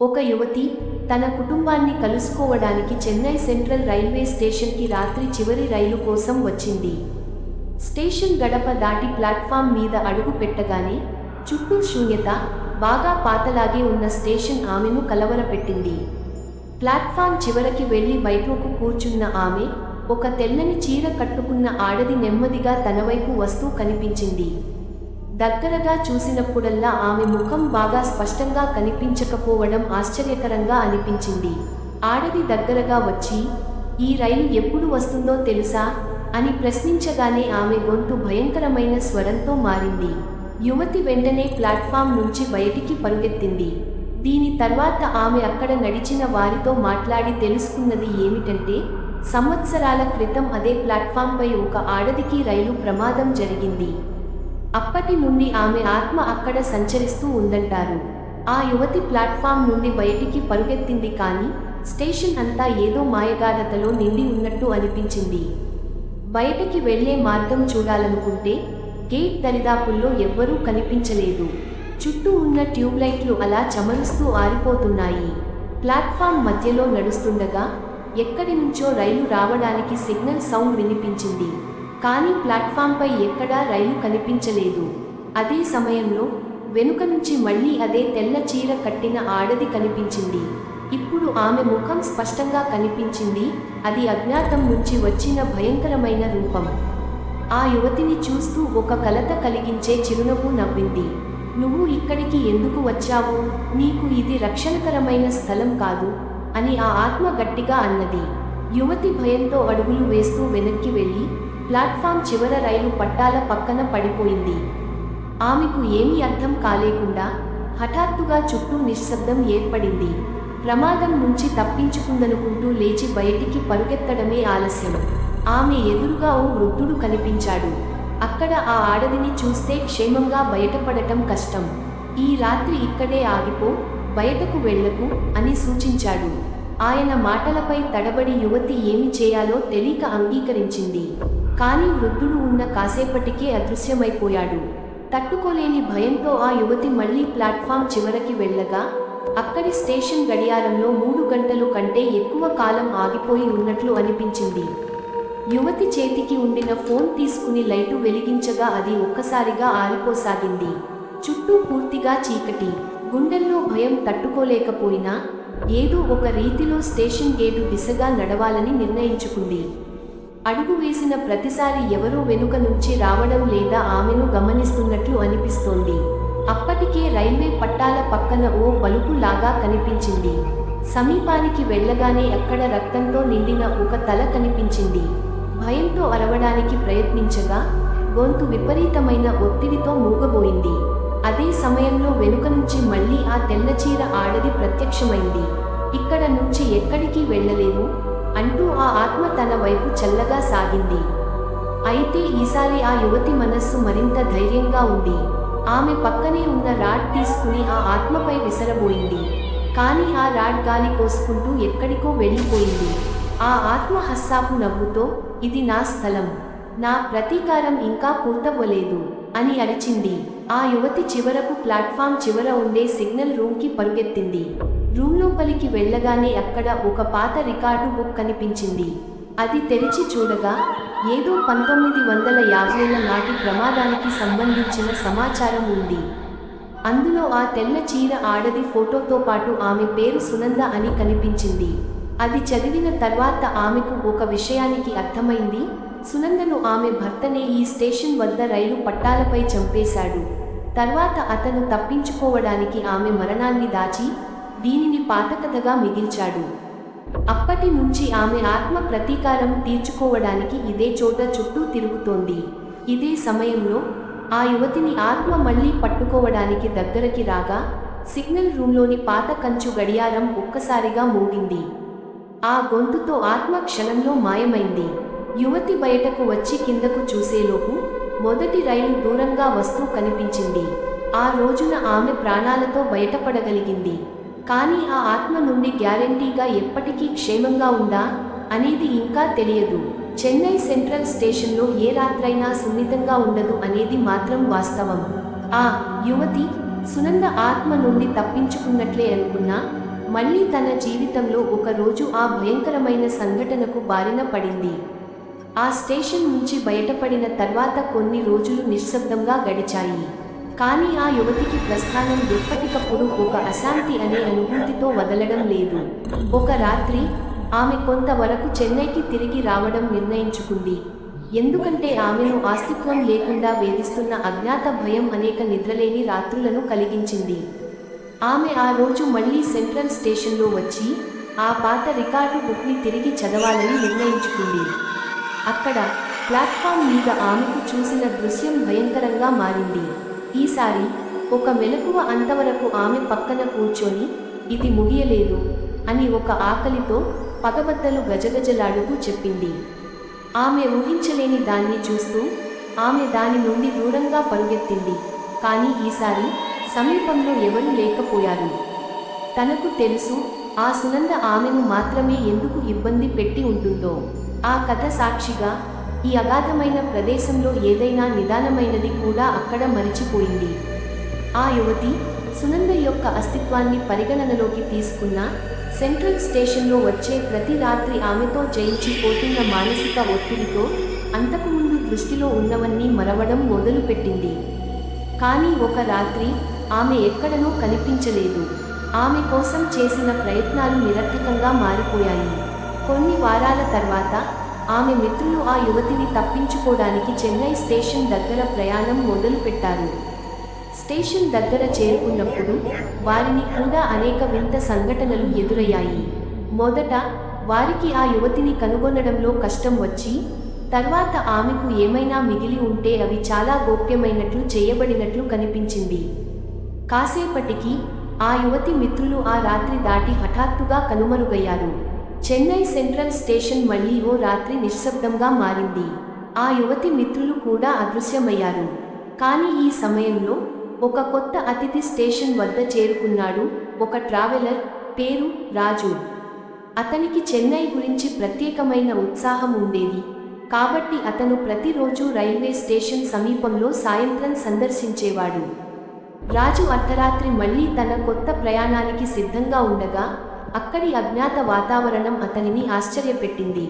ఒక యువతి తన కుటుంబాన్ని కలుసుకోవడానికి చెన్నై సెంట్రల్ రైల్వే స్టేషన్కి రాత్రి చివరి రైలు కోసం వచ్చింది. స్టేషన్ గడప దాటి ప్లాట్ఫామ్ మీద అడుగు పెట్టగానే చుట్టూ శూన్యత బాగా పాతలాగే ఉన్న స్టేషన్ ఆమెను కలవరపెట్టింది. ప్లాట్ఫామ్ చివరకి వెళ్ళి బయటకు కూర్చున్న ఆమె ఒక తెల్లని చీర కట్టుకున్న ఆడది నెమ్మదిగా తన వైపు వస్తూ కనిపించింది. దగ్గరగా చూసినప్పుడల్లా ఆమె ముఖం బాగా స్పష్టంగా కనిపించకపోవడం ఆశ్చర్యకరంగా అనిపించింది. ఆడది దగ్గరగా వచ్చి ఈ రైలు ఎప్పుడు వస్తుందో తెలుసా? అని ప్రశ్నించగానే ఆమె గొంతు భయంకరమైన స్వరంతో మారింది. యువతి వెంటనే ప్లాట్ఫామ్ నుంచి బయటికి పరుగెత్తింది. దీని తర్వాత ఆమె అక్కడ నడిచిన వారితో మాట్లాడి తెలుసుకున్నది ఏమిటంటే సంవత్సరాల క్రితం అదే ప్లాట్ఫామ్పై ఒక ఆడదికి రైలు ప్రమాదం జరిగింది. అప్పటి నుండి ఆమె ఆత్మ అక్కడ సంచరిస్తూ ఉందంటారు. ఆ యువతి ప్లాట్ఫామ్ నుండి బయటికి పరుగెత్తింది కానీ స్టేషన్ అంతా ఏదో మాయగాఢతలో నిండి ఉన్నట్టు అనిపించింది. బయటికి వెళ్ళే మార్గం చూడాలనుకుంటే గేట్ దరిదాపుల్లో ఎవ్వరూ కనిపించలేదు. చుట్టూ ఉన్న ట్యూబ్లైట్లు అలా చమరుస్తూ ఆరిపోతున్నాయి. ప్లాట్ఫామ్ మధ్యలో నడుస్తుండగా ఎక్కడి నుంచో రైలు రావడానికి సిగ్నల్ సౌండ్ వినిపించింది. కానీ ప్లాట్ఫామ్పై ఎక్కడా రైలు కనిపించలేదు. అదే సమయంలో వెనుక నుంచి మళ్ళీ అదే తెల్ల చీర కట్టిన ఆడది కనిపించింది. ఇప్పుడు ఆమె ముఖం స్పష్టంగా కనిపించింది. అది అజ్ఞాతం నుంచి వచ్చిన భయంకరమైన రూపం. ఆ యువతిని చూస్తూ ఒక కలత కలిగించే చిరునవ్వు నవ్వింది. నువ్వు ఇక్కడికి ఎందుకు వచ్చావు? నీకు ఇది రక్షణకరమైన స్థలం కాదు అని ఆ ఆత్మ గట్టిగా అన్నది. యువతి భయంతో అడుగులు వేస్తూ వెనక్కి వెళ్ళి ప్లాట్ఫామ్ చివర రైలు పట్టాల పక్కన పడిపోయింది. ఆమెకు ఏమీ అర్థం కాలేకుండా హఠాత్తుగా చుట్టూ నిశ్శబ్దం ఏర్పడింది. ప్రమాదం నుంచి తప్పించుకుందనుకుంటూ లేచి బయటికి పరుగెత్తడమే ఆలస్యం. ఆమె ఎదురుగా ఓ వృద్ధుడు కనిపించాడు. అక్కడ ఆ ఆడదిని చూస్తే క్షేమంగా బయటపడటం కష్టం. ఈ రాత్రి ఇక్కడే ఆగిపో బయటకు వెళ్ళకు అని సూచించాడు. ఆయన మాటలపై తడబడి యువతి ఏమి చేయాలో తెలియక అంగీకరించింది. కానీ వృద్ధుడు ఉన్న కాసేపటికే అదృశ్యమైపోయాడు. తట్టుకోలేని భయంతో ఆ యువతి మళ్ళీ ప్లాట్ఫామ్ చివరకి వెళ్ళగా అక్కడి స్టేషన్ గడియారంలో మూడు గంటలు కంటే ఎక్కువ కాలం ఆగిపోయి ఉన్నట్లు అనిపించింది. యువతి చేతికి ఉండిన ఫోన్ తీసుకుని లైటు వెలిగించగా అది ఒక్కసారిగా ఆరిపోసాగింది. చుట్టూ పూర్తిగా చీకటి. గుండెల్లో భయం తట్టుకోలేకపోయినా ఏదో ఒక రీతిలో స్టేషన్ గేటు దిశగా నడవాలని నిర్ణయించుకుంది. అడుగు వేసిన ప్రతిసారి ఎవరో వెనుక నుంచి రావడం లేదా ఆమెను గమనిస్తున్నట్లు అనిపిస్తోంది. అప్పటికే రైల్వే పట్టాల పక్కన ఓ బలుపు లాగా కనిపించింది. సమీపానికి వెళ్ళగానే అక్కడ రక్తంతో నిండిన ఒక తల కనిపించింది. భయంతో అరవడానికి ప్రయత్నించగా గొంతు విపరీతమైన ఒత్తిడితో మూగబోయింది. అదే సమయంలో వెనుక నుంచి మళ్ళీ ఆ తెల్లచీర ఆడది ప్రత్యక్షమైంది. ఇక్కడ నుంచి ఎక్కడికి వెళ్ళలేము అంటూ ఆ ఆత్మ తన వైపు చల్లగా సాగింది. అయితే ఈసారి ఆ యువతి మనస్సు మరింత ధైర్యంగా ఉంది. ఆమె పక్కనే ఉన్న రాడ్ తీసుకుని ఆ ఆత్మపై విసరబోయింది. కానీ ఆ రాడ్ గాలి కోసుకుంటూ ఎక్కడికో వెళ్ళిపోయింది. ఆ ఆత్మ హస్సాపు నవ్వుతో ఇది నా స్థలం. నా ప్రతీకారం ఇంకా పూర్తవ్వలేదు అని అరిచింది. ఆ యువతి చివరకు ప్లాట్ఫామ్ చివర ఉండే సిగ్నల్ రూమ్కి పరుగెత్తింది. రూమ్ లోపలికి వెళ్ళగానే అక్కడ ఒక పాత రికార్డు బుక్ కనిపించింది. అది తెరిచి చూడగా ఏదో పంతొమ్మిది వందల యాభైల నాటి ప్రమాదానికి సంబంధించిన సమాచారం ఉంది. అందులో ఆ తెల్ల చీర ఆడది ఫోటోతో పాటు ఆమె పేరు సునంద అని కనిపించింది. అది చదివిన తర్వాత ఆమెకు ఒక విషయానికి అర్థమైంది. సునందను ఆమె భర్తనే ఈ స్టేషన్ వద్ద రైలు పట్టాలపై చంపేశాడు. తర్వాత అతను తప్పించుకోవడానికి ఆమె మరణాన్ని దాచి దీనిని పాతకథగా మిగిల్చాడు. అప్పటి నుంచి ఆమె ఆత్మ ప్రతీకారం తీర్చుకోవడానికి ఇదే చోట చుట్టూ తిరుగుతోంది. ఇదే సమయంలో ఆ యువతిని ఆత్మ మళ్ళీ పట్టుకోవడానికి దగ్గరకి రాగా సిగ్నల్ రూమ్లోని పాత కంచు గడియారం ఒక్కసారిగా మోగింది. ఆ గొంతుతో ఆత్మ క్షణంలో మాయమైంది. యువతి బయటకు వచ్చి కిందకు చూసేలోపు మొదటి రైలు దూరంగా వస్తూ కనిపించింది. ఆ రోజున ఆమె ప్రాణాలతో బయటపడగలిగింది. కానీ ఆ ఆత్మ నుండి గ్యారంటీగా ఎప్పటికీ క్షేమంగా ఉందా అనేది ఇంకా తెలియదు. చెన్నై సెంట్రల్ స్టేషన్లో ఏ రాత్రైనా సున్నితంగా ఉండదు అనేది మాత్రం వాస్తవం. ఆ యువతి సునంద ఆత్మ నుండి తప్పించుకున్నట్లే అనుకున్నా మళ్ళీ తన జీవితంలో ఒకరోజు ఆ భయంకరమైన సంఘటనకు బారిన పడింది. ఆ స్టేషన్ నుంచి బయటపడిన తర్వాత కొన్ని రోజులు నిశ్శబ్దంగా గడిచాయి. కానీ ఆ యువతికి ప్రస్థానం ఎప్పటికప్పుడు ఒక అశాంతి అనే అనుభూతితో వదలడం లేదు. ఒక రాత్రి ఆమె కొంతవరకు చెన్నైకి తిరిగి రావడం నిర్ణయించుకుంది. ఎందుకంటే ఆమెను ఆస్తిత్వం లేకుండా వేధిస్తున్న అజ్ఞాత భయం అనేక నిద్రలేని రాత్రులను కలిగించింది. ఆమె ఆ రోజు మళ్ళీ సెంట్రల్ స్టేషన్లో వచ్చి ఆ పాత రికార్డు బుక్ని తిరిగి చదవాలని నిర్ణయించుకుంది. అక్కడ ప్లాట్ఫామ్ మీద ఆమెకు చూసిన దృశ్యం భయంకరంగా మారింది. ఈసారి ఒక మెలకువ అంతవరకు ఆమె పక్కన కూర్చొని ఇది ముగియలేదు అని ఒక ఆకలితో పగబద్దలు గజగజలాడుతూ చెప్పింది. ఆమె ఊహించలేని దాన్ని చూస్తూ ఆమె దాని నుండి దూరంగా పరుగెత్తింది. కానీ ఈసారి సమీపంలో ఎవరూ లేకపోయారు. తనకు తెలుసు ఆ సునంద ఆమెను మాత్రమే ఎందుకు ఇబ్బంది పెట్టి ఉంటుందో. ఆ కథ సాక్షిగా ఈ అగాధమైన ప్రదేశంలో ఏదైనా నిదానమైనది కూడా అక్కడ మరిచిపోయింది. ఆ యువతి సునంద యొక్క అస్తిత్వాన్ని పరిగణనలోకి తీసుకున్న సెంట్రల్ స్టేషన్లో వచ్చే ప్రతి రాత్రి ఆమెతో జయించిపోతున్న మానసిక ఒత్తిడితో అంతకుముందు దృష్టిలో ఉన్నవన్నీ మరవడం మొదలుపెట్టింది. కానీ ఒక రాత్రి ఆమె ఎక్కడనో కనిపించలేదు. ఆమె కోసం చేసిన ప్రయత్నాలు నిరర్థకంగా మారిపోయాయి. కొన్ని వారాల తర్వాత ఆమె మిత్రులు ఆ యువతిని తప్పించుకోవడానికి చెన్నై స్టేషన్ దగ్గర ప్రయాణం మొదలుపెట్టారు. స్టేషన్ దగ్గర చేరుకున్నప్పుడు వారిని కూడా అనేక వింత సంఘటనలు ఎదురయ్యాయి. మొదట వారికి ఆ యువతిని కనుగొనడంలో కష్టం వచ్చి తర్వాత ఆమెకు ఏమైనా మిగిలి ఉంటే అవి చాలా గోప్యమైనట్లు చేయబడినట్లు కనిపించింది. కాసేపటికి ఆ యువతి మిత్రులు ఆ రాత్రి దాటి హఠాత్తుగా కనుమరుగయ్యారు. చెన్నై సెంట్రల్ స్టేషన్ మళ్ళీ ఓ రాత్రి నిశ్శబ్దంగా మారింది. ఆ యువతి మిత్రులు కూడా అదృశ్యమయ్యారు. కానీ ఈ సమయంలో ఒక కొత్త అతిథి స్టేషన్ వద్ద చేరుకున్నాడు ఒక ట్రావెలర్ పేరు రాజు. అతనికి చెన్నై గురించి ప్రత్యేకమైన ఉత్సాహం ఉండేది. కాబట్టి అతను ప్రతిరోజు రైల్వే స్టేషన్ సమీపంలో సాయంత్రం సందర్శించేవాడు. రాజు అర్ధరాత్రి మళ్ళీ తన కొత్త ప్రయాణానికి సిద్ధంగా ఉండగా అక్కడి అజ్ఞాత వాతావరణం అతనిని ఆశ్చర్యపెట్టింది.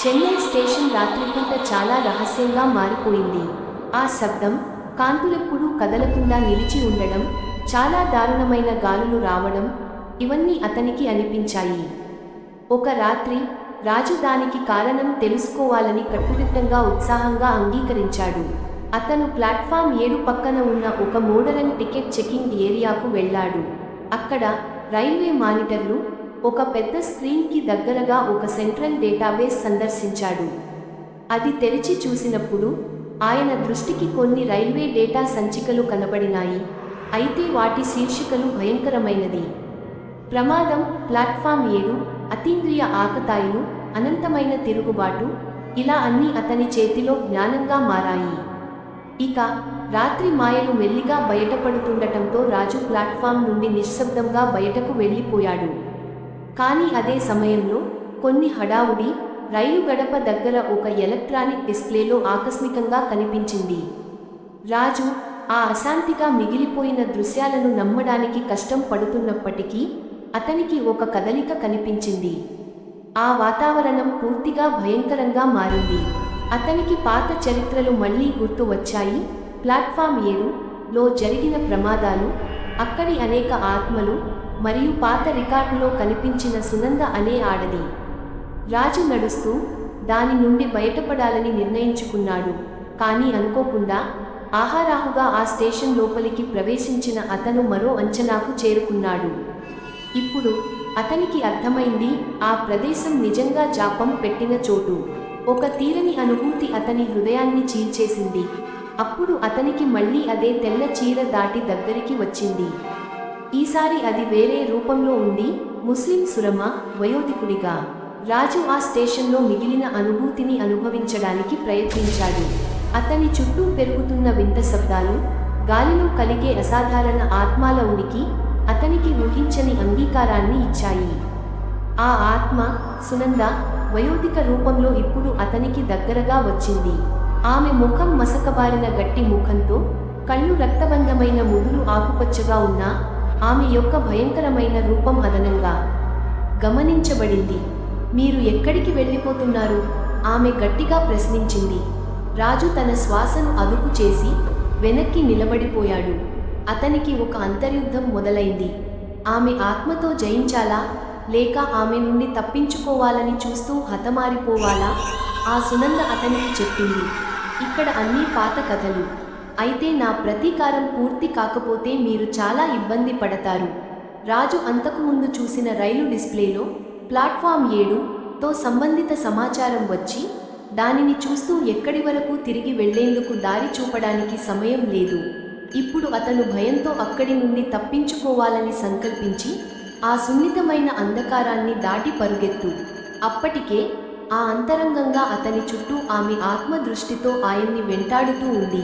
చెన్నై స్టేషన్ రాత్రిపూట చాలా రహస్యంగా మారిపోయింది. ఆ శబ్దం కాంతులెప్పుడూ కదలకుండా నిలిచి ఉండడం చాలా దారుణమైన గాలులు రావడం ఇవన్నీ అతనికి అనిపించాయి. ఒక రాత్రి రాజు దానికి కారణం తెలుసుకోవాలని కట్టుదిట్టంగా ఉత్సాహంగా అంగీకరించాడు. అతను ప్లాట్ఫామ్ ఏడు పక్కన ఉన్న ఒక మోడరన్ టికెట్ చెకింగ్ ఏరియాకు వెళ్ళాడు. అక్కడ రైల్వే మానిటర్లు ఒక పెద్ద స్క్రీన్కి దగ్గరగా ఒక సెంట్రల్ డేటాబేస్ సందర్శించాడు. అది తెరిచి చూసినప్పుడు ఆయన దృష్టికి కొన్ని రైల్వే డేటా సంచికలు కనబడినాయి. అయితే వాటి శీర్షికలు భయంకరమైనది. ప్రమాదం ప్లాట్ఫామ్ ఏడు అతీంద్రియ ఆకతాయిలు అనంతమైన తిరుగుబాటు ఇలా అన్నీ అతని చేతిలో జ్ఞానంగా మారాయి. ఇక రాత్రి మాయలు మెల్లిగా బయటపడుతుండటంతో రాజు ప్లాట్ఫామ్ నుండి నిశ్శబ్దంగా బయటకు వెళ్ళిపోయాడు. కానీ అదే సమయంలో కొన్ని హడావుడి రైలు గడప దగ్గర ఒక ఎలక్ట్రానిక్ డిస్ప్లేలో ఆకస్మికంగా కనిపించింది. రాజు ఆ అశాంతిగా మిగిలిపోయిన దృశ్యాలను నమ్మడానికి కష్టం పడుతున్నప్పటికీ అతనికి ఒక కదలిక కనిపించింది. ఆ వాతావరణం పూర్తిగా భయంకరంగా మారింది. అతనికి పాత చరిత్రలు మళ్ళీ గుర్తు వచ్చాయి ప్లాట్ఫామ్ ఏడు లో జరిగిన ప్రమాదాలు అక్కడి అనేక ఆత్మలు మరియు పాత రికార్డులో కనిపించిన సునంద అనే ఆడది. రాజు నడుస్తూ దాని నుండి బయటపడాలని నిర్ణయించుకున్నాడు కానీ అనుకోకుండా ఆహారాహుగా ఆ స్టేషన్ లోపలికి ప్రవేశించిన అతను మరో అంచనాకు చేరుకున్నాడు. ఇప్పుడు అతనికి అర్థమైంది ఆ ప్రదేశం నిజంగా జాపం పెట్టిన చోటు. ఒక తీరని అనుభూతి అతని హృదయాన్ని చీల్చేసింది. అప్పుడు అతనికి మళ్ళీ అదే తెల్ల చీర దాటి దగ్గరికి వచ్చింది. ఈసారి అది వేరే రూపంలో ఉంది ముస్లిం సురమ వయోధికుడిగా. రాజు ఆ స్టేషన్లో మిగిలిన అనుభూతిని అనుభవించడానికి ప్రయత్నించాడు. అతని చుట్టూ పెరుగుతున్న వింత శబ్దాలు గాలిలో కలిగే అసాధారణ ఆత్మాల ఉనికి అతనికి ఊహించని అంగీకారాన్ని ఇచ్చాయి. ఆ ఆత్మ సునంద వయోధిక రూపంలో ఇప్పుడు అతనికి దగ్గరగా వచ్చింది. ఆమె ముఖం మసకబారిన గట్టి ముఖంతో కళ్ళు రక్తబంధమైన ముదురు ఆకుపచ్చగా ఉన్న ఆమె యొక్క భయంకరమైన రూపం అదనంగా గమనించబడింది. మీరు ఎక్కడికి వెళ్ళిపోతున్నారు? ఆమె గట్టిగా ప్రశ్నించింది. రాజు తన శ్వాసను అదుపు చేసి వెనక్కి నిలబడిపోయాడు. అతనికి ఒక అంతర్యుద్ధం మొదలైంది. ఆమె ఆత్మతో జయించాలా? లేక ఆమె నుండి తప్పించుకోవాలని చూస్తూ హతమారిపోవాలా? ఆ సునంద అతనికి చెప్పింది. ఇక్కడ అన్నీ పాత కథలు. అయితే నా ప్రతీకారం పూర్తి కాకపోతే మీరు చాలా ఇబ్బంది పడతారు. రాజు అంతకుముందు చూసిన రైలు డిస్ప్లేలో ప్లాట్ఫామ్ ఏడుతో సంబంధిత సమాచారం వచ్చి దానిని చూస్తూ ఎక్కడి వరకు తిరిగి వెళ్ళేందుకు దారి చూపడానికి సమయం లేదు. ఇప్పుడు అతను భయంతో అక్కడి నుండి తప్పించుకోవాలని సంకల్పించి ఆ సున్నితమైన అంధకారాన్ని దాటి పరుగెత్తు. అప్పటికే ఆ అంతరంగంగా అతని చుట్టూ ఆమె ఆత్మ దృష్టితో ఆయన్ని వెంటాడుతూ ఉంది.